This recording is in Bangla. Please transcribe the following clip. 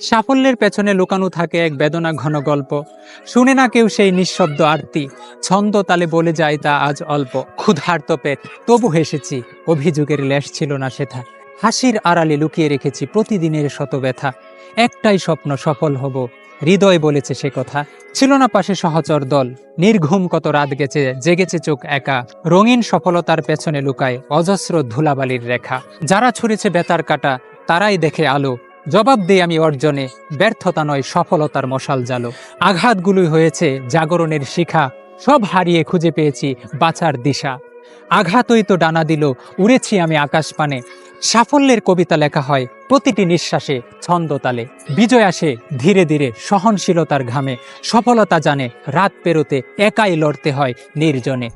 সাফল্যের পেছনে লুকানো থাকে এক বেদনা ঘন গল্প। শুনে না কেউ সেই নিঃশব্দ আরতি। ছন্দ তালে বলে যায় তা আজ অল্প। ক্ষুধার্ত পেট, তবু হেসেছি, অভিযোগের লেশ ছিল না সেথা। হাসির আড়ালে লুকিয়ে রেখেছি প্রতিদিনের শত ব্যথা। একটাই স্বপ্ন, সফল হব। হৃদয় বলেছে সে কথা। ছিল না পাশে সহচর দল। নির্ঘুম কত রাত গেছে, জেগেছে চোখ একা। রঙিন সফলতার পেছনে লুকায় অজস্র ধুলাবালির রেখা। যারা ছুঁড়েছে বেতার কাটা, তারাই দেখে আলো। জবাব দেই আমি অর্জনে, ব্যর্থতা নয় সফলতার মশাল জালো। আঘাতগুলোই হয়েছে জাগরণের শিখা, সব হারিয়ে খুঁজে পেয়েছি বাঁচার দিশা। আঘাতই তো ডানা দিল, উড়েছি আমি আকাশ পানে। সাফল্যের কবিতা লেখা হয় প্রতিটি নিঃশ্বাসে ছন্দতালে বিজয় আসে ধীরে ধীরে সহনশীলতার ঘামে। সফলতা জানে রাত পেরোতে একাই লড়তে হয় নির্জনে।